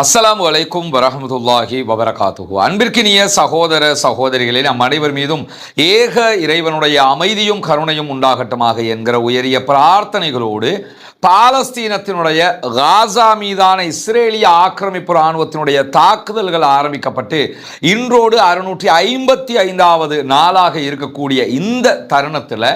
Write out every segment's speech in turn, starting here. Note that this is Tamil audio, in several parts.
அஸ்லாம் வலைக்கும் வரஹமதுல்லாஹி வபரகாத்துகு அன்பிற்கினிய சகோதர சகோதரிகளே நம் அனைவர் மீதும் ஏக இறைவனுடைய அமைதியும் கருணையும் உண்டாகட்டுமாக என்கிற உயரிய பிரார்த்தனைகளோடு பாலஸ்தீனத்தினுடைய காசா மீதான இஸ்ரேலிய ஆக்கிரமிப்பு இராணுவத்தினுடைய தாக்குதல்கள் ஆரம்பிக்கப்பட்டு இன்றோடு அறுநூற்றி ஐம்பத்தி ஐந்தாவது நாளாக இருக்கக்கூடிய இந்த தருணத்தில்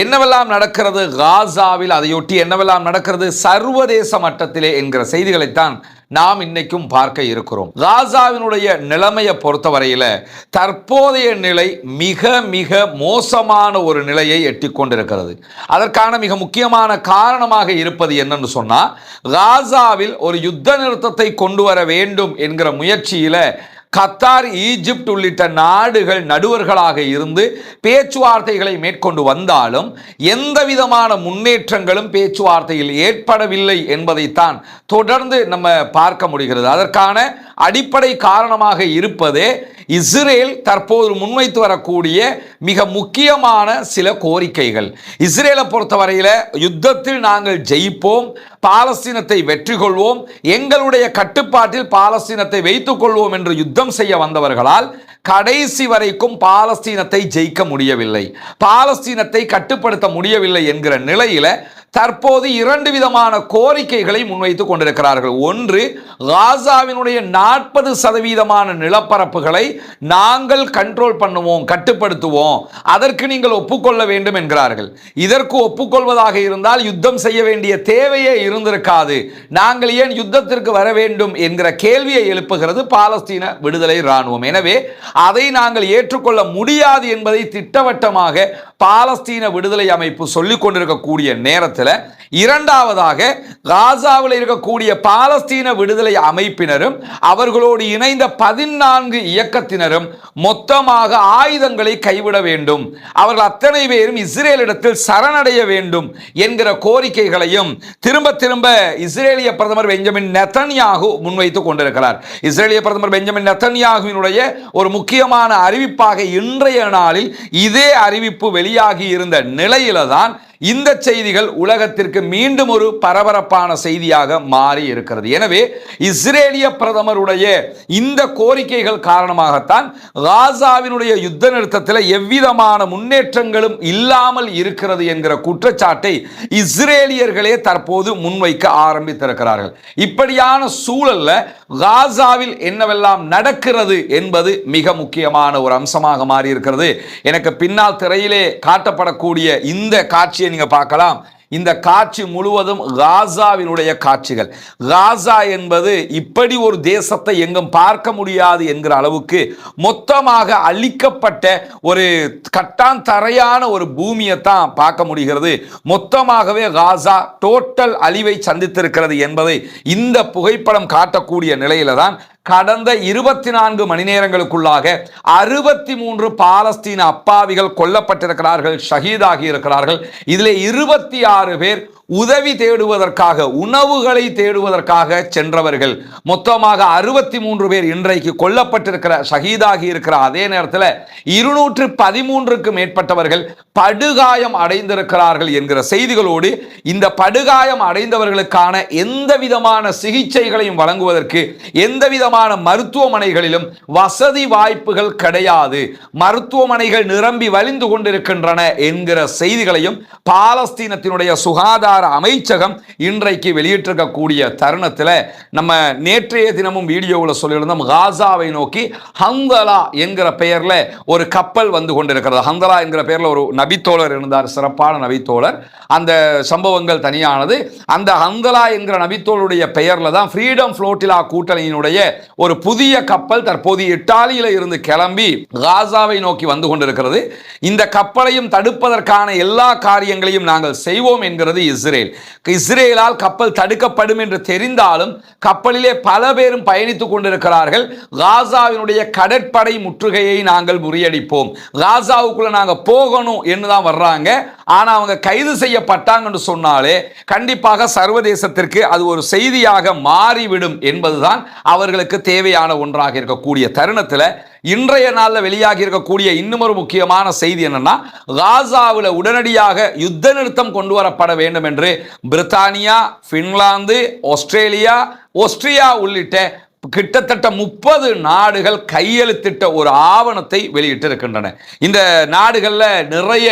என்னவெல்லாம் நடக்கிறது? காசாவில் அதையொட்டி என்னவெல்லாம் நடக்கிறது? சர்வதேச மட்டத்திலே என்கிற செய்திகளைத்தான் நாம் இன்னைக்கும் பார்க்க இருக்கிறோம். காசாவினுடைய நிலைமையை பொறுத்தவரையில் தற்போதைய நிலை மிக மிக மோசமான ஒரு நிலையை எட்டி கொண்டிருக்கிறது அதற்கான மிக முக்கியமான காரணமாக இருப்பது என்னன்னு சொன்னால் காசாவில் ஒரு யுத்த நிறுத்தத்தை கொண்டு வர வேண்டும் என்கிற முயற்சியில் கத்தார் ஈஜிப்ட் உள்ளிட்ட நாடுகள் நடுவர்களாக இருந்து பேச்சுவார்த்தைகளை மேற்கொண்டு வந்தாலும் எந்த விதமான முன்னேற்றங்களும் பேச்சுவார்த்தையில் ஏற்படவில்லை என்பதைத்தான் தொடர்ந்து நம்ம பார்க்க முடிகிறது. அதற்கான அடிப்படை காரணமாக இருப்பதே இஸ்ரேல் தற்போது முன்வைத்து வரக்கூடிய மிக முக்கியமான சில கோரிக்கைகள். இஸ்ரேலை பொறுத்தவரையில் யுத்தத்தில் நாங்கள் ஜெயிப்போம் பாலஸ்தீனத்தை வெற்றி கொள்வோம் எங்களுடைய கட்டுப்பாட்டில் பாலஸ்தீனத்தை வைத்துக் கொள்வோம் என்று யுத்தம் செய்ய வந்தவர்களால் கடைசி வரைக்கும் பாலஸ்தீனத்தை ஜெயிக்க முடியவில்லை. பாலஸ்தீனத்தை கட்டுப்படுத்த முடியவில்லை என்கிற நிலையில் தற்போது இரண்டு விதமான கோரிக்கைகளை முன்வைத்துக் கொண்டிருக்கிறார்கள். ஒன்று காசாவினுடைய நாற்பது சதவீதமான நிலப்பரப்புகளை நாங்கள் கண்ட்ரோல் பண்ணுவோம் கட்டுப்படுத்துவோம். அதற்கு நீங்கள் ஒப்புக்கொள்ள வேண்டும் என்கிறார்கள். இதற்கு ஒப்புக்கொள்வதாக இருந்தால் யுத்தம் செய்ய வேண்டிய தேவையே இருந்திருக்காது. நாங்கள் ஏன் யுத்தத்திற்கு வர வேண்டும் என்கிற கேள்வியை எழுப்புகிறது பாலஸ்தீன விடுதலை இராணுவம். எனவே அதை நாங்கள் ஏற்றுக்கொள்ள முடியாது என்பதை திட்டவட்டமாக பாலஸ்தீன விடுதலை அமைப்பு சொல்லிக் கொண்டிருக்கக்கூடிய நேரத்தில் இரண்டாவதாக காசாவில் இருக்கக்கூடிய பாலஸ்தீன விடுதலை அமைப்பினரும் அவர்களோடு இணைந்த பதினான்கு இயக்கத்தினரும் மொத்தமாக ஆயுதங்களை கைவிட வேண்டும். அவர்கள் அத்தனை பேரும் இஸ்ரேலிடத்தில் சரணடைய வேண்டும் என்கிற கோரிக்கைகளையும் திரும்ப திரும்ப இஸ்ரேலிய பிரதமர் பெஞ்சமின் நெத்தன்யாகு முன்வைத்துக் கொண்டிருக்கிறார். இஸ்ரேலிய பிரதமர் பெஞ்சமின் நெத்தன்யாகுவினுடைய ஒரு முக்கியமான அறிவிப்பாக இன்றைய நாளில் இதே அறிவிப்பு வெளியாகி இருந்த நிலையில தான் இந்த செய்திகள் உலகத்திற்கு மீண்டும் ஒரு பரபரப்பான செய்தியாக மாறி இருக்கிறது. எனவே இஸ்ரேலிய பிரதமருடைய இந்த கோரிக்கைகள் காரணமாகத்தான் காசாவினுடைய யுத்த நிறுத்தத்தில் எவ்விதமான முன்னேற்றங்களும் இல்லாமல் இருக்கிறது என்கிற குற்றச்சாட்டை இஸ்ரேலியர்களே தற்போது முன்வைக்க ஆரம்பித்திருக்கிறார்கள். இப்படியான சூழல்ல காசாவில் என்னவெல்லாம் நடக்கிறது என்பது மிக முக்கியமான ஒரு அம்சமாக மாறி இருக்கிறது எனக்கு பின்னால் திரையிலே காட்டப்படக்கூடிய இந்த காட்சியை நீங்கள் பார்க்கலாம். இந்த காட்சி முழுவதும் காசாவினுடைய காட்சிகள். காசா என்பது இப்படி ஒரு தேசத்தை எங்கும் பார்க்க முடியாது என்கிற அளவுக்கு மொத்தமாக அழிக்கப்பட்ட ஒரு கட்டான் தரையான ஒரு பூமியை தான் பார்க்க முடிகிறது. மொத்தமாகவே காசா டோட்டல் அழிவை சந்தித்திருக்கிறது என்பதை இந்த புகைப்படம் காட்டக்கூடிய நிலையில தான் கடந்த இருபத்தி நான்கு மணி நேரங்களுக்குள்ளாக அறுபத்தி மூன்று பாலஸ்தீன அப்பாவிகள் கொல்லப்பட்டிருக்கிறார்கள் ஷஹீதாகி இருக்கிறார்கள். இதில் இருபத்தி ஆறு பேர் உதவி தேடுவதற்காக உணவுகளை தேடுவதற்காக சென்றவர்கள். மொத்தமாக அறுபத்தி மூன்று பேர் இன்றைக்கு கொல்லப்பட்டிருக்கிற ஷஹீதாகி இருக்கிற அதே நேரத்தில் இருநூற்று பதிமூன்றுக்கு மேற்பட்டவர்கள் படுகாயம் அடைந்திருக்கிறார்கள் என்கிற செய்திகளோடு இந்த படுகாயம் அடைந்தவர்களுக்கான எந்த விதமான சிகிச்சைகளையும் வழங்குவதற்கு எந்த விதமான மருத்துவமனைகளிலும் வசதி வாய்ப்புகள் கிடையாது. மருத்துவமனைகள் நிரம்பி வலிந்து கொண்டிருக்கின்றன என்கிற செய்திகளையும் பாலஸ்தீனத்தினுடைய சுகாதார அமைச்சகம் இன்றைக்கு வெளியிட்டிருக்கக்கூடிய தருணத்தில் நம்ம நேற்றைய தினமும் வீடியோவில் சொல்லியிருந்தோம் காசாவை நோக்கி ஹந்தலா என்கிற பெயரில் ஒரு கப்பல் வந்து கொண்டிருக்கிறது. ஹந்தலா என்கிற பெயரில் ஒரு நபித்தோழர் இருந்தார் சிறப்பான நபித்தோழர். அந்த சம்பவங்கள் தனியானது. அந்த ஹந்தலா என்கிற நபித்தோளுடைய பெயரில் தான் ஃப்ரீடம் ஃப்ளோட்டிலா கூட்டணியினுடைய ஒரு புதிய கப்பல் தற்போது இட்டாலியில இருந்து கிளம்பி காசாவை நோக்கி வந்து கொண்டிருக்கிறது. இந்த கப்பலையும் தடுப்பதற்கான எல்லா காரியங்களையும் நாங்கள் செய்வோம் என்கிறது இஸ்ரேல். இஸ்ரேலால் கப்பல் தடுக்கப்படும் என்று தெரிந்தாலும் கப்பலிலே பல பேரும் பயணித்துக் கொண்டிருக்கிறார்கள். காசாவினுடைய கடற்படை முற்றுகையை நாங்கள் முறியடிப்போம். காசாவுக்குள்ள நாங்கள் போகணும் என்று தான் வர்றாங்க. ஆனால் அவங்க கைது செய்யப்பட்டாங்கன்னு சொன்னாலே கண்டிப்பாக சர்வதேசத்திற்கு அது ஒரு செய்தியாக மாறிவிடும் என்பதுதான் அவர்களுக்கு மக்களுக்கு தேவையான ஒன்றாக இருக்கக்கூடிய தருணத்தில் இன்றைய நாளில் வெளியாகி இருக்கக்கூடிய இன்னும் ஒரு முக்கியமான செய்தி என்னன்னா காசாவில் உடனடியாக யுத்த நிறுத்தம் கொண்டு வரப்பட வேண்டும் என்று பிரித்தானியா பின்லாந்து ஆஸ்திரேலியா ஒஸ்ட்ரியா உள்ளிட்ட கிட்டத்தட்ட முப்பது நாடுகள் கையெழுத்திட்ட ஒரு ஆவணத்தை வெளியிட்டிருக்கின்றன. இந்த நாடுகளில் நிறைய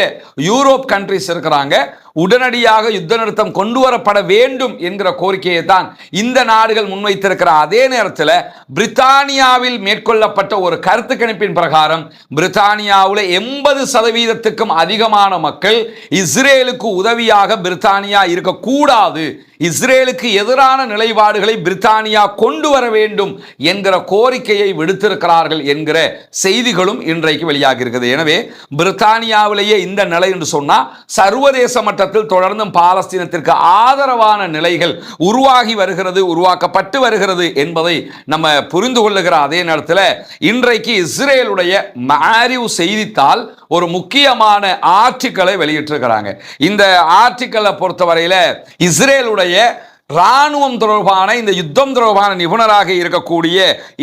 யூரோப் கண்ட்ரிஸ் இருக்கிறாங்க. உடனடியாக யுத்த நிறுத்தம் கொண்டு வரப்பட வேண்டும் என்கிற கோரிக்கையை தான் இந்த நாடுகள் முன்வைத்திருக்கிற. அதே நேரத்தில் பிரித்தானியாவில் மேற்கொள்ளப்பட்ட ஒரு கருத்து கணிப்பின் பிரகாரம் பிரித்தானியாவில் எண்பது சதவீதத்துக்கும் அதிகமான மக்கள் இஸ்ரேலுக்கு உதவியாக பிரித்தானியா இருக்கக்கூடாது இஸ்ரேலுக்கு எதிரான நிலைப்பாடுகளை பிரித்தானியா கொண்டு வர வேண்டும் என்கிற கோரிக்கையை விடுத்திருக்கிறார்கள் என்கிற செய்திகளும் இன்றைக்கு வெளியாகி இருக்குது. எனவே பிரித்தானியாவிலேயே இந்த நிலை என்று சொன்னால் சர்வதேச மட்டத்தில் தொடர்ந்தும் பாலஸ்தீனத்திற்கு ஆதரவான நிலைகள் உருவாகி வருகிறது உருவாக்கப்பட்டு வருகிறது என்பதை நம்ம புரிந்து கொள்ளுகிற அதே நேரத்தில் இன்றைக்கு இஸ்ரேலுடைய மாரிவ் செய்தித்தாள் ஒரு முக்கியமான ஆர்டிக்கலை வெளியிட்டிருக்கிறாங்க. இந்த ஆர்டிக்கலை பொறுத்தவரையில் இஸ்ரேலுடைய ராணுவம் தொடர்பான இந்த யுத்தம் தொடர்பான நிபுணராக இருக்கக்கூடிய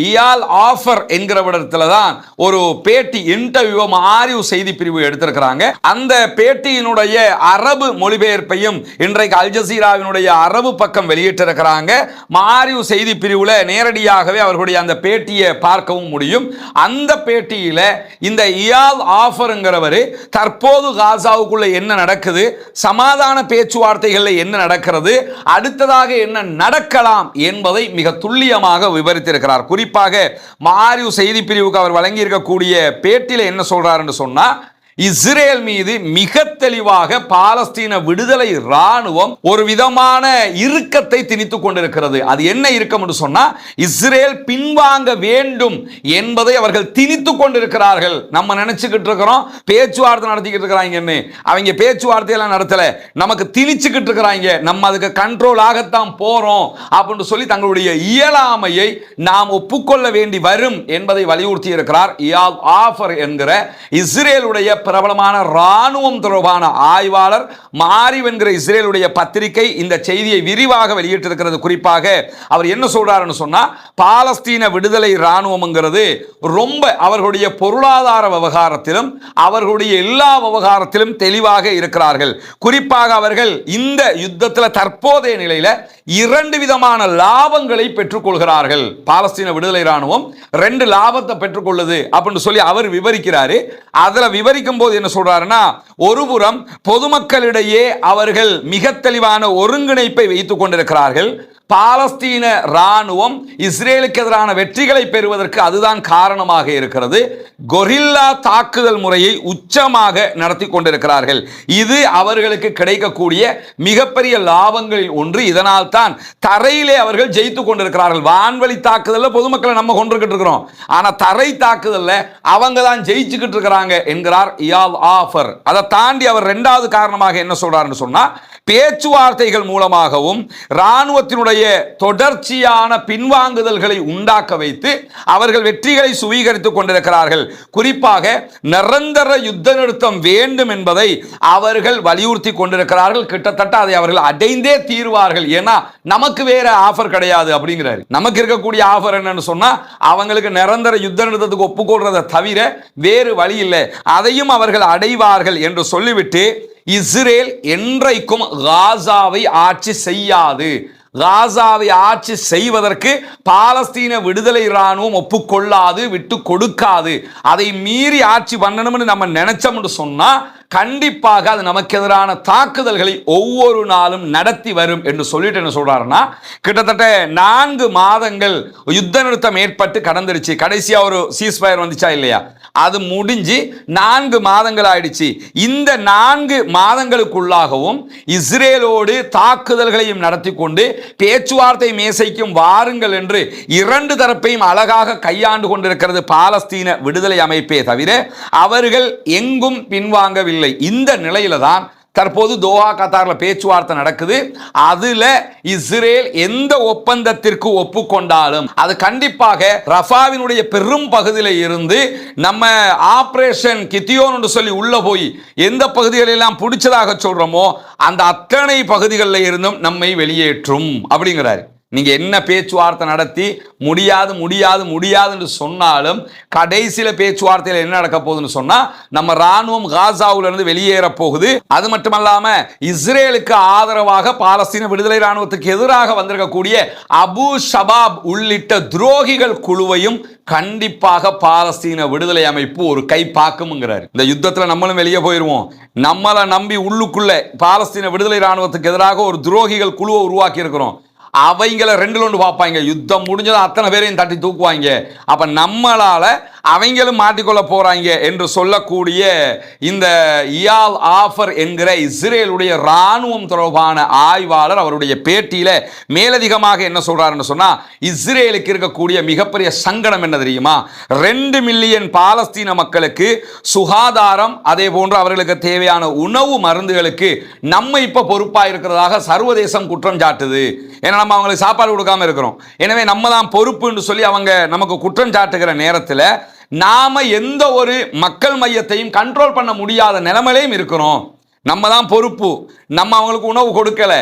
இயால் ஆஃபர் என்கிறவிடத்துல தான் ஒரு பேட்டி இன்டர்வியூ ஆரிவ் செய்தி பிரிவு எடுத்திருக்கிறாங்க. அந்த பேட்டியினுடைய அரபு மொழிபெயர்ப்பையும் இன்றைக்கு அல் ஜசீராவினுடைய அரபு பக்கம் வெளியிட்டிருக்கிறாங்க. மாரிவ் செய்தி பிரிவில் நேரடியாகவே அவர்களுடைய அந்த பேட்டியை பார்க்கவும் முடியும். அந்த பேட்டியில் இந்த இயால் ஆஃபருங்கிறவர் தற்போது காசாவுக்குள்ள என்ன நடக்குது சமாதான பேச்சுவார்த்தைகளில் என்ன நடக்கிறது அடுத்ததாக என்ன நடக்கலாம் என்பதை மிக துல்லியமாக விவரித்திருக்கிறார். குறிப்பாக மாரிவ் செய்தி பிரிவுக்கு அவர் வழங்கியிருக்கக்கூடிய பேட்டியில் என்ன சொல்றாருன்னு சொன்னா இஸ்ரேல் மீது மிக தெளிவாக பாலஸ்தீன விடுதலை ராணுவம் ஒரு விதமான இறுக்கத்தை திணித்துக் கொண்டிருக்கிறது. அது என்ன இறுக்கம் என்று சொன்னா இஸ்ரேல் பின்வாங்க வேண்டும் என்பதை அவர்கள் திணித்துக் கொண்டிருக்கிறார்கள். நம்ம நினைச்சுக்கிட்டு இருக்கிறோம் பேச்சுவார்த்தை நடத்திக்கிட்டு இருக்கிறாங்கன்னு. அவங்க பேச்சுவார்த்தையெல்லாம் நடத்தல நமக்கு திணிச்சுக்கிட்டு இருக்கிறாங்க. நம்ம அதுக்கு கண்ட்ரோல் ஆகத்தான் போறோம் அப்படின்னு சொல்லி தங்களுடைய இயலாமையை நாம் ஒப்புக்கொள்ள வேண்டி வரும் என்பதை வலியுறுத்தி இருக்கிறார் ஆஃபர் என்கிற இஸ்ரேலுடைய பிரபலமான இராணுவம் தொடர்பான ஆய்வாளர் மாரிவ் என்கிற இஸ்ரேலுடைய பத்திரிகை இந்த செய்தியை விரிவாக வெளியிட்டிருக்கிறது. குறிப்பாக அவர் என்ன சொல்றாருன்னு சொன்னா பாலஸ்தீன விடுதலை இராணுவம்ங்கிறது ரொம்ப அவர்களுடைய பொருளாதார விவகாரத்திலும் அவர்களுடைய எல்லா விவகாரத்திலும் தெளிவாக இருக்கிறார்கள். குறிப்பாக அவர்கள் இந்த யுத்தத்தில் தற்போதைய நிலையில இரண்டு விதமான லாபங்களை பெற்றுக்கொள்கிறார்கள். பாலஸ்தீன விடுதலை ராணுவம் ரெண்டு லாபத்தை பெற்றுக்கொள்ளுது அப்படின்னு சொல்லி அவர் விவரிக்கிறாரு. அதுல விவரிக்கும் போது என்ன சொல்றாருன்னா ஒருபுறம் பொதுமக்களிடையே அவர்கள் மிக தெளிவான ஒருங்கிணைப்பை வைத்துக் கொண்டிருக்கிறார்கள் பாலஸ்தீன ராணுவம் இஸ்ரேலுக்கு எதிரான வெற்றிகளை பெறுவதற்கு அதுதான் காரணமாக இருக்கிறது. கொரில்லா தாக்குதல் முறையை உச்சமாக நடத்தி கொண்டிருக்கிறார்கள். இது அவர்களுக்கு கிடைக்கக்கூடிய மிகப்பெரிய லாபங்களில் ஒன்று. இதனால் தான் தரையிலே அவர்கள் ஜெயித்து கொண்டிருக்கிறார்கள். வான்வழி தாக்குதலில் பொதுமக்களை நம்ம கொண்டிருக்கிட்டு இருக்கிறோம். ஆனால் தரை தாக்குதலில் அவங்க தான் ஜெயிச்சுக்கிட்டு இருக்கிறாங்க என்கிறார் இயால் ஆஃபர். அதை தாண்டி அவர் ரெண்டாவது காரணமாக என்ன சொல்றாருன்னு சொன்னால் பேச்சுவார்த்தைகள் மூலமாகவும் இராணுவத்தினுடைய தொடர்ச்சியான பின்வாங்குதல்களை உண்டாக்க வைத்து அவர்கள் வெற்றிகளை சுவீகரித்துக் கொண்டிருக்கிறார்கள். குறிப்பாக நிரந்தர யுத்த நிறுத்தம் வேண்டும் என்பதை அவர்கள் வலியுறுத்தி கொண்டிருக்கிறார்கள். கிட்டத்தட்ட அதை அவர்கள் அடைந்தே தீர்வார்கள். ஏன்னா நமக்கு வேற ஆஃபர் கிடையாது அப்படிங்கிறாரு. நமக்கு இருக்கக்கூடிய ஆஃபர் என்னன்னு சொன்னா அவங்களுக்கு நிரந்தர யுத்த நிறுத்தத்துக்கு ஒப்புக்கொள்றதை தவிர வேறு வழி இல்லை. அதையும் அவர்கள் அடைவார்கள் என்று சொல்லிவிட்டு இஸ்ரேல் என்றைக்கும் காசாவை ஆட்சி செய்யாது. காசாவை ஆட்சி செய்வதற்கு பாலஸ்தீன விடுதலை இராணுவம் ஒப்புக்கொள்ளாது விட்டு கொடுக்காது. அதை மீறி ஆட்சி பண்ணணும்னு நம்ம நினைச்சோம்னு சொன்னால் கண்டிப்பாக அது நமக்கு எதிரான தாக்குதல்களை ஒவ்வொரு நாளும் நடத்தி வரும் என்று சொல்லிட்டு என்ன சொல்றாருன்னா கிட்டத்தட்ட நான்கு மாதங்கள் யுத்த நிறுத்தம் ஏற்பட்டு கடந்துருச்சு. கடைசியாக ஒரு சீஸ்ஃபயர் வந்துச்சா இல்லையா? அது முடிஞ்சு நான்கு மாதங்கள் ஆயிடுச்சு. இந்த நான்கு மாதங்களுக்குள்ளாகவும் இஸ்ரேலோடு தாக்குதல்களையும் நடத்தி கொண்டு பேச்சுவார்த்தை மேசைக்கும் வாருங்கள் என்று இரண்டு தரப்பையும் அழகாக கையாண்டு கொண்டிருக்கிறது பாலஸ்தீன விடுதலை அமைப்பே தவிர அவர்கள் எங்கும் பின்வாங்கவில்லை. இந்த நிலையில தான் தற்போது தோஹா கத்தாரில் பேச்சுவார்த்தை நடக்குது. அதுல இஸ்ரேல் எந்த ஒப்பந்தத்திற்கு ஒப்புக்கொண்டாலும் அது கண்டிப்பாக ரஃபாவினுடைய பெரும் பகுதியில் இருந்து நம்ம ஆபரேஷன் கித்தியோன்னு சொல்லி உள்ள போய் எந்த பகுதிகளெல்லாம் பிடிச்சதாக சொல்றோமோ அந்த அத்தனை பகுதிகளில் இருந்தும் நம்மை வெளியேற்றும் அப்படிங்கிறாரு. நீங்கள் என்ன பேச்சுவார்த்தை நடத்தி முடியாது முடியாது முடியாதுன்னு சொன்னாலும் கடைசியில் பேச்சுவார்த்தையில் என்ன நடக்க போகுதுன்னு சொன்னால் நம்ம ராணுவம் காசாவிலிருந்து வெளியேற போகுது. அது மட்டுமல்லாம இஸ்ரேலுக்கு ஆதரவாக பாலஸ்தீன விடுதலை ராணுவத்துக்கு எதிராக வந்திருக்கக்கூடிய அபு ஷபாப் உள்ளிட்ட துரோகிகள் குழுவையும் கண்டிப்பாக பாலஸ்தீன விடுதலை அமைப்பு ஒரு கை பார்க்கும்ங்கிறார். இந்த யுத்தத்தில் நம்மளும் வெளியே போயிடுவோம் நம்மளை நம்பி உள்ளுக்குள்ளே பாலஸ்தீன விடுதலை ராணுவத்துக்கு எதிராக ஒரு துரோகிகள் குழுவை உருவாக்கி இருக்கிறோம் அவங்கள ரெண்டு ஒன்று பார்ப்பாங்க. யுத்தம் முடிஞ்சதும் அத்தனை பேரையும் தட்டி தூக்குவாங்க. அப்போ நம்மளால் அவங்களும் மாட்டிக்கொள்ள போகிறாங்க என்று சொல்லக்கூடிய இந்த இயால் ஆஃபர் என்கிற இஸ்ரேலுடைய ராணுவம் தொடர்பான ஆய்வாளர் அவருடைய பேட்டியில் மேலதிகமாக என்ன சொல்கிறாருன்னு சொன்னால் இஸ்ரேலுக்கு இருக்கக்கூடிய மிகப்பெரிய சங்கடம் என்ன தெரியுமா? ரெண்டு மில்லியன் பாலஸ்தீன மக்களுக்கு சுகாதாரம் அதே போன்று அவர்களுக்கு தேவையான உணவு மருந்துகளுக்கு நம்ம இப்போ பொறுப்பாக இருக்கிறதாக சர்வதேசம் குற்றம் சாட்டுது. ஏன்னா நம்ம அவங்களுக்கு சாப்பாடு கொடுக்காம இருக்கிறோம். எனவே நம்ம தான் பொறுப்புன்னு சொல்லி அவங்க நமக்கு குற்றம் சாட்டுகிற நேரத்தில் நாம எந்த ஒரு மக்கள் மையத்தையும் கண்ட்ரோல் பண்ண முடியாத நிலைமையிலையும் இருக்கிறோம். நம்ம தான் பொறுப்பு. நம்ம அவங்களுக்கு உணவு கொடுக்கல.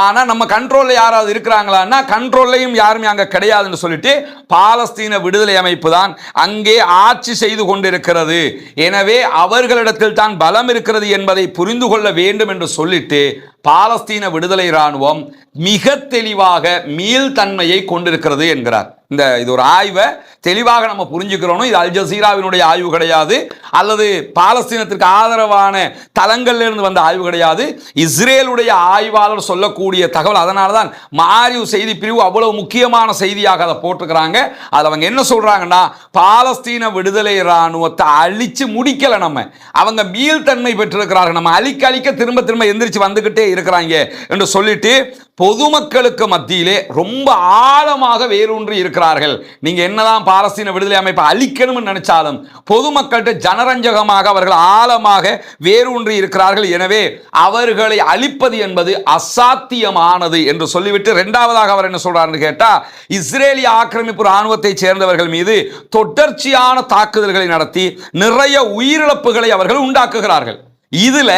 ஆனா நம்ம கண்ட்ரோல்ல யாராவது இருக்கிறாங்களான்னா கண்ட்ரோல்லையும் யாருமே அங்க கிடையாதுன்னு சொல்லிட்டு பாலஸ்தீன விடுதலை அமைப்பு தான் அங்கே ஆட்சி செய்து கொண்டிருக்கிறது. எனவே அவர்களிடத்தில் தான் பலம் இருக்கிறது என்பதை புரிந்து கொள்ள வேண்டும் என்று சொல்லிட்டு பாலஸ்தீன விடுதலை இராணுவம் மிக தெளிவாக மீள்தன்மையை கொண்டிருக்கிறது என்கிறார். இந்த இது ஒரு ஆய்வை தெளிவாக நம்ம புரிஞ்சுக்கிறோம். இது அல் ஜசீராவினுடைய ஆய்வு கிடையாது. அல்லது பாலஸ்தீனத்திற்கு ஆதரவான தளங்கள்ல இருந்து வந்த ஆய்வு கிடையாது. இஸ்ரேலுடைய ஆய்வாளர் சொல்லக்கூடிய தகவல் அதனால தான் மாரிவ் செய்தி பிரிவு அவ்வளவு முக்கியமான செய்தியாக அதை போட்டிருக்கிறாங்க. அதில் அவங்க என்ன சொல்கிறாங்கன்னா பாலஸ்தீன விடுதலை இராணுவத்தை அழித்து முடிக்கலை நம்ம. அவங்க மீள்தன்மை பெற்றிருக்கிறார்கள். நம்ம அழிக்க அழிக்க திரும்ப திரும்ப எந்திரிச்சு வந்துக்கிட்டே இருக்கிறாங்க என்று சொல்லிட்டு பொதுமக்களுக்கு மத்தியிலே ரொம்ப ஆழமாக வேரூன்றி இருக்கிறார்கள். நீங்க என்னதான் பாலஸ்தீன விடுதலை அமைப்பை அழிக்கணும்னு நினைச்சாலும் பொதுமக்கள்கிட்ட ஜனரஞ்சகமாக அவர்கள் ஆழமாக வேரூன்றி இருக்கிறார்கள். எனவே அவர்களை அழிப்பது என்பது அசாத்தியமானது என்று சொல்லிவிட்டு ரெண்டாவதாக அவர் என்ன சொல்றாருன்னு கேட்டா இஸ்ரேலிய ஆக்கிரமிப்பு ராணுவத்தை சேர்ந்தவர்கள் மீது தொடர்ச்சியான தாக்குதல்களை நடத்தி நிறைய உயிரிழப்புகளை அவர்கள் உண்டாக்குகிறார்கள். இதுல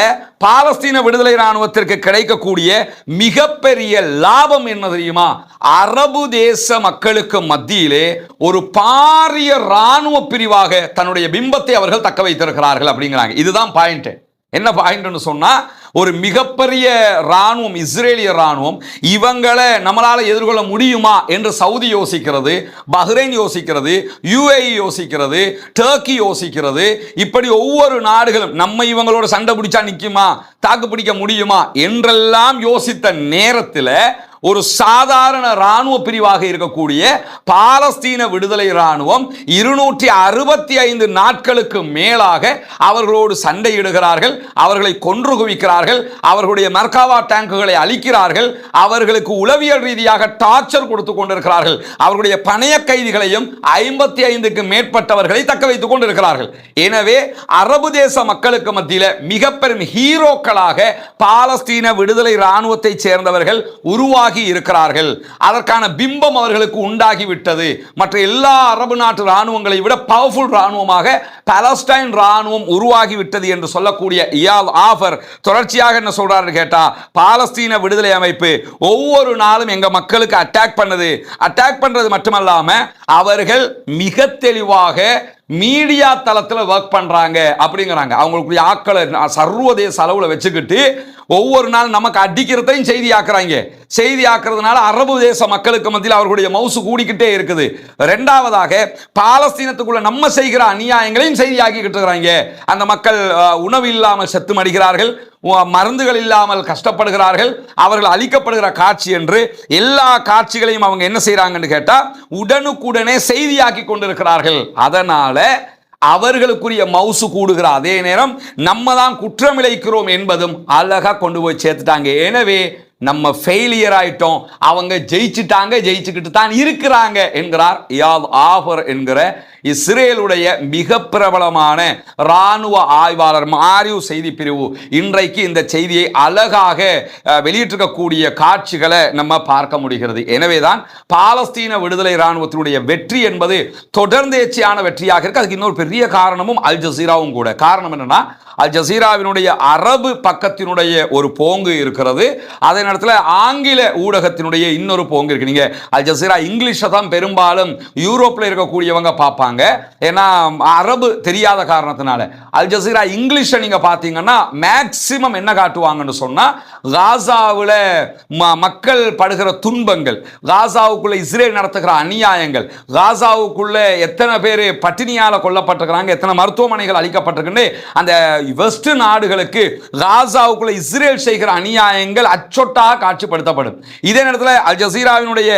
பாலஸ்தீன விடுதலை ராணுவத்திற்கு கிடைக்கக்கூடிய மிகப்பெரிய லாபம் என்ன தெரியுமா? அரபு தேச மக்களுக்கு மத்தியிலே ஒரு பாரிய ராணுவ பிரிவாக தன்னுடைய பிம்பத்தை அவர்கள் தக்க வைத்திருக்கிறார்கள் அப்படிங்கிறாங்க. இதுதான் பாயிண்ட் என்ன பாயிண்ட்னு சொன்னா ஒரு மிகப்பெரிய ராணுவம் இஸ்ரேலிய ராணுவம் இவங்களை நம்மளால் எதிர்கொள்ள முடியுமா என்று சவுதி யோசிக்கிறது பஹ்ரைன் யோசிக்கிறது யுஏஇ யோசிக்கிறது டர்க்கி யோசிக்கிறது. இப்படி ஒவ்வொரு நாடுகளும் நம்ம இவங்களோட சண்டை பிடிச்சா நிற்குமா தாக்கு பிடிக்க முடியுமா என்றெல்லாம் யோசித்த நேரத்தில் ஒரு சாதாரண இராணுவ பிரிவாக இருக்கக்கூடிய பாலஸ்தீன விடுதலை ராணுவம் இருநூற்றி அறுபத்தி ஐந்து நாட்களுக்கு மேலாக அவர்களோடு சண்டையிடுகிறார்கள் அவர்களை கொன்று குவிக்கிறார்கள் அவர்களுடைய மர்காவா டேங்குகளை அழிக்கிறார்கள் அவர்களுக்கு உளவியல் ரீதியாக டார்ச்சர் கொடுத்து கொண்டிருக்கிறார்கள் அவர்களுடைய பணைய கைதிகளையும் ஐம்பத்தி ஐந்துக்கு மேற்பட்டவர்களை தக்க வைத்துக் கொண்டிருக்கிறார்கள். எனவே அரபு தேச மக்களுக்கு மத்தியில் மிக பெரும் ஹீரோக்களாக பாலஸ்தீன விடுதலை ராணுவத்தை சேர்ந்தவர்கள் உருவாகி இருக்கிறார்கள். அதற்கான பிம்பம் அவர்களுக்கு உண்டாகிவிட்டது. மற்ற எல்லா அரபு நாட்டு ராணுவங்களை விட பவர்ஃபுல் ராணுவமாக பாலஸ்டைன் ராணுவம் உருவாகிவிட்டது என்று சொல்லக்கூடிய இயால் ஆஃபர் தொடர்ச்சியாக என்ன சொல்றாரு கேட்டா பாலஸ்தீன விடுதலை அமைப்பு ஒவ்வொரு நாளும் எங்க மக்களுக்கு அட்டாக் பண்ணது. அட்டாக் பண்றது மட்டுமல்லாம அவர்கள் மிக தெளிவாக மீடியா தளத்தில் ஒர்க் பண்றாங்க அப்படிங்கிறாங்க. அவங்களுக்குரிய ஆக்களை சர்வதேச அளவில் வச்சுக்கிட்டு ஒவ்வொரு நாள் நமக்கு அடிக்கிறதையும் செய்தி ஆக்குறாங்க. செய்தி ஆக்குறதுனால அரபு தேச மக்களுக்கு மத்தியில் அவர்களுடைய மவுசு கூடிக்கிட்டே இருக்குது. ரெண்டாவதாக பாலஸ்தீனத்துக்குள்ள நம்ம செய்கிற அநியாயங்களையும் செய்தி ஆக்கிக்கிட்டு இருக்கிறாங்க. அந்த மக்கள் உணவு இல்லாமல் செத்து மடிகிறார்கள் மருந்துகள் இல்லாமல் கஷ்டப்படுகிறார்கள் அவர்கள் அழிக்கப்படுகிற காட்சி என்று எல்லா காட்சிகளையும் அவங்க என்ன செய்கிறாங்கன்னு கேட்டால் உடனுக்குடனே செய்தியாக்கி கொண்டிருக்கிறார்கள். அதனால் அவர்களுக்குரிய மவுசு கூடுகிற அதே நேரம் நம்ம தான் குற்றமிழைக்கிறோம் என்பதும் அழகாக கொண்டு போய் சேர்த்துட்டாங்க. எனவே நம்ம ஃபெயிலியர் ஆயிட்டோம். அவங்க ஜெயிச்சுட்டாங்க ஜெயிச்சுக்கிட்டு தான் இருக்கிறாங்க என்கிறார் யாவ் ஆஃபர் என்கிற இஸ்ரேலுடைய மிக பிரபலமான இராணுவ ஆய்வாளர் மாரியு செய்தி பிரிவு இன்றைக்கு இந்த செய்தியை அழகாக வெளியிட்டிருக்கக்கூடிய காட்சிகளை நம்ம பார்க்க முடிகிறது. எனவேதான் பாலஸ்தீன விடுதலை இராணுவத்தினுடைய வெற்றி என்பது தொடர்ந்தேர்ச்சியான வெற்றியாக இருக்கு. அதுக்கு இன்னொரு பெரிய காரணமும் அல் ஜசீராவும் கூட. காரணம் என்னன்னா அல் ஜசீராவினுடைய அரபு பக்கத்தினுடைய ஒரு போங்கு இருக்கிறது. அதே நேரத்தில் ஆங்கில ஊடகத்தினுடைய இன்னொரு போங்கு இருக்கு. நீங்க அல் ஜசீரா இங்கிலீஷை தான் பெரும்பாலும் யூரோப்பில் இருக்கக்கூடியவங்க பார்ப்பாங்க. ஏன்னா அரபு தெரியாத காரணத்தினால. அல் ஜசீரா இங்கிலீஷை நீங்க பார்த்தீங்கன்னா மேக்சிமம் என்ன காட்டுவாங்கன்னு சொன்னா காசாவில் மக்கள் படுகிற துன்பங்கள் காசாவுக்குள்ளே இஸ்ரேல் நடத்துகிற அநியாயங்கள் காசாவுக்குள்ளே எத்தனை பேர் பட்டினியால் கொல்லப்பட்டிருக்கிறாங்க எத்தனை மருத்துவமனைகள் அளிக்கப்பட்டிருக்குன்னு அந்த வெஸ்ட் நாடுகளுக்கு காசாவுக்குள்ளே இஸ்ரேல் செய்கிற அநியாயங்கள் அச்சொட்டாக காட்சிப்படுத்தப்படும். இதே நேரத்தில் அல் ஜசீராவினுடைய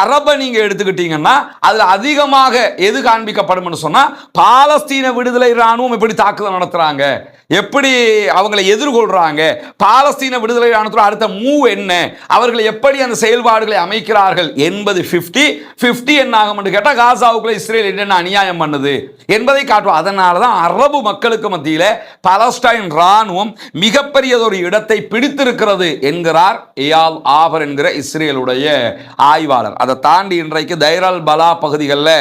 அரபை நீங்க எடுத்துக்கிட்டீங்கன்னா அதுல அதிகமாக எது காண்பிக்க தாக்கப்படும் சொன்னா பாலஸ்தீன விடுதலை ராணுவம் எப்படி தாக்குதல் நடத்துறாங்க. எப்படி அவங்களை எதிர்கொள்றாங்க? பாலஸ்தீன விடுதலை ராணுவத்தோட அடுத்த மூவ் என்ன? அவர்கள் எப்படி அந்த செயல்பாடுகளை அமைக்கிறார்கள் என்பது 50 50 என்ன ஆகும் என்று கேட்டால் காசாவுக்குள்ள இஸ்ரேல் என்னென்ன அநியாயம் பண்ணுது என்பதை காட்டுவோம். அதனால தான் அரபு மக்களுக்கு மத்தியில் பலஸ்டைன் ராணுவம் மிகப்பெரியதொரு இடத்தை பிடித்திருக்கிறது என்கிறார் ஏயால் ஆபர் என்கிற இஸ்ரேலுடைய ஆய்வாளர். அதை தாண்டி இன்றைக்கு தைரல் பலா பகுதிகளில்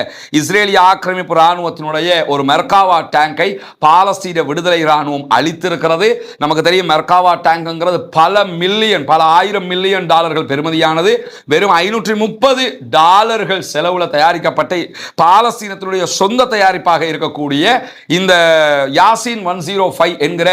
இஸ்ரேலிய ஆக்கிரமிப்பு இராணுவத்தினுடைய ஒரு மெர்காவா டேங்கை பாலஸ்தீன விடுதலை இராணுவம் அளித்திருக்கிறது நமக்கு தெரியும் மெர்காவா டேங்குங்கிறது பல மில்லியன் பல ஆயிரம் மில்லியன் டாலர்கள் பெறுமதியானது. வெறும் ஐநூற்றி முப்பது டாலர்கள் செலவில் தயாரிக்கப்பட்ட பாலஸ்தீனத்தினுடைய சொந்த தயாரிப்பாக இருக்கக்கூடிய இந்த யாசின் ஒன் ஜீரோ ஃபைவ் என்கிற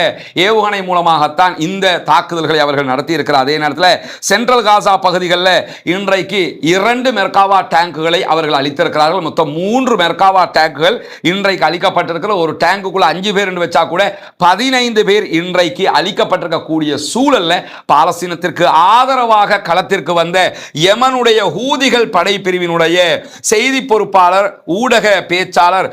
ஏவுகணை மூலமாகத்தான் இந்த தாக்குதல்களை அவர்கள் நடத்தியிருக்கிறார். அதே நேரத்தில் சென்ட்ரல் காசா பகுதிகளில் இன்றைக்கு இரண்டு மெர்காவா டேங்குகளை அவர்கள் அளித்திருக்கிறார்கள் மொத்தம் மூன்று மெர்காவா டேங்குகள் இன்றைக்கு அளிக்கப்பட்டிருக்கிற ஒரு டேங்குக்குள்ள அஞ்சு பேர் என்று வச்சா கூட பதினைந்து பேர் இன்றைக்கு அளிக்கப்பட்டிருக்கக்கூடிய சூழல்ல பாலஸ்தீனத்திற்கு ஆதரவாக களத்திற்கு வந்த யமனுடைய ஹூதிகள் படைப்பிரிவினுடைய செய்தி பொறுப்பாளர் ஊடக பேச்சாளர்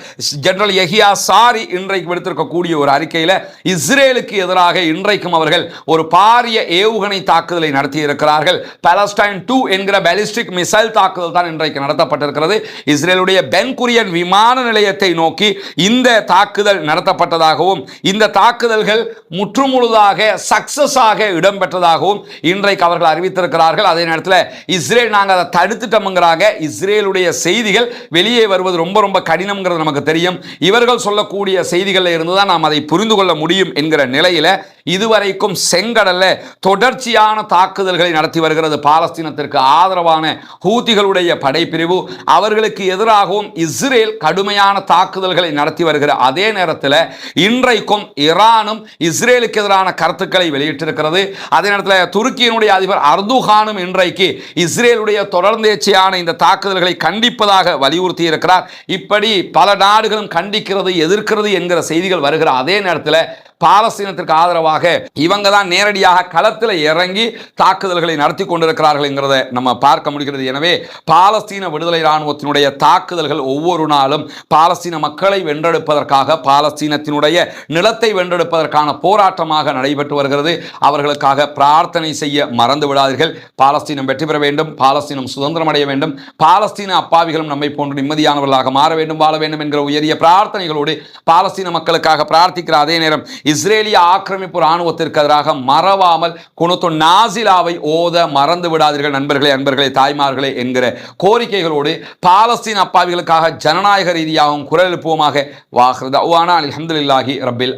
ஜெனரல் எஹியா சாரி இன்றைக்கு விடுத்திருக்கக்கூடிய ஒரு அறிக்கையில் இஸ்ரேலுக்கு எதிராக இன்றைக்கும் அவர்கள் ஒரு பாரிய ஏவுகணை தாக்குதலை நடத்தியிருக்கிறார்கள். பாலஸ்டைன் டூ என்கிற பாலிஸ்டிக் மிசைல் தாக்குதல் தான் இன்றைக்கு நடத்தப்பட்டிருக்கிறது. இஸ்ரேலுடைய பென்குரியன் விமான நிலையத்தை நோக்கி இந்த தாக்குதல் நடத்தப்பட்டதாகவும் இந்த தாக்குதல்கள் முற்றுமுழுதாக சக்சஸ் ஆக இடம்பெற்றதாகவும் இன்றைக்கு அவர்கள் அறிவித்திருக்கிறார்கள். அதே நேரத்தில் இஸ்ரேல் நாங்கள் அதை தடுத்துட்டோம்ங்கிறாங்க. இஸ்ரேலுடைய செய்திகள் வெளியே வருவது ரொம்ப ரொம்ப கடினம்ங்கிறது நமக்கு தெரியும். இவர்கள் சொல்லக்கூடிய செய்திகளில் இருந்து தான் நாம் அதை புரிந்து கொள்ள முடியும் என்கிற நிலையில் இதுவரைக்கும் செங்கடல்ல தொடர்ச்சியான தாக்குதல்களை நடத்தி வருகிறது. பாலஸ்தீனத்திற்கு ஆதரவான ஹூதிகளுடைய படைப்பிரிவு. அவர்களுக்கு எதிராகவும் இஸ்ரேல் கடுமையான தாக்குதல்களை நடத்தி வருகிற அதே நேரத்தில் இன்றைக்கும் ஈரானும் இஸ்ரேலுக்கு எதிரான கருத்துக்களை வெளியிட்டிருக்கிறது. அதே நேரத்தில் துருக்கியினுடைய அதிபர் அர்துகானும் இன்றைக்கு இஸ்ரேலுடைய தொடர்ந்தேச்சியான இந்த தாக்குதல்களை கண்டிப்பதாக வலியுறுத்தி இருக்கிறார் இப்படி பல நாடுகளும் கண்டிக்கிறது எதிர்க்கிறது என்கிற செய்திகள் வருகிற அதே நேரத்தில் பாலஸ்தீனத்திற்கு ஆதரவாக இவங்க தான் நேரடியாக களத்தில் இறங்கி தாக்குதல்களை நடத்தி கொண்டிருக்கிறார்கள் என்கிறத நம்ம பார்க்க முடிகிறது. எனவே பாலஸ்தீன விடுதலை இராணுவத்தினுடைய தாக்குதல்கள் ஒவ்வொரு நாளும் பாலஸ்தீன மக்களை வென்றெடுப்பதற்காக பாலஸ்தீனத்தினுடைய நிலத்தை வென்றெடுப்பதற்கான போராட்டமாக நடைபெற்று வருகிறது. அவர்களுக்காக பிரார்த்தனை செய்ய மறந்து விடாதீர்கள். பாலஸ்தீனம் வெற்றி பெற வேண்டும். பாலஸ்தீனம் சுதந்திரம் அடைய வேண்டும். பாலஸ்தீன அப்பாவிகளும் நம்மை போன்று நிம்மதியானவர்களாக மாற வேண்டும் வாழ வேண்டும் என்கிற உயரிய பிரார்த்தனைகளோடு பாலஸ்தீன மக்களுக்காக பிரார்த்திக்கிற அதே நேரம் இஸ்ரேலிய ஆக்கிரமிப்பு இராணுவத்திற்கு எதிராக மறவாமல் குணத்து நாசிலாவை ஓத மறந்து விடாதீர்கள் நண்பர்களே அன்பர்களே தாய்மார்களே என்கிற கோரிக்கைகளோடு பாலஸ்தீன் அப்பாவிகளுக்காக ஜனநாயக ரீதியாகவும் குரல் எழுப்புவோமாக வாஹ்ரதா அலமதுல்லாஹி ரபில்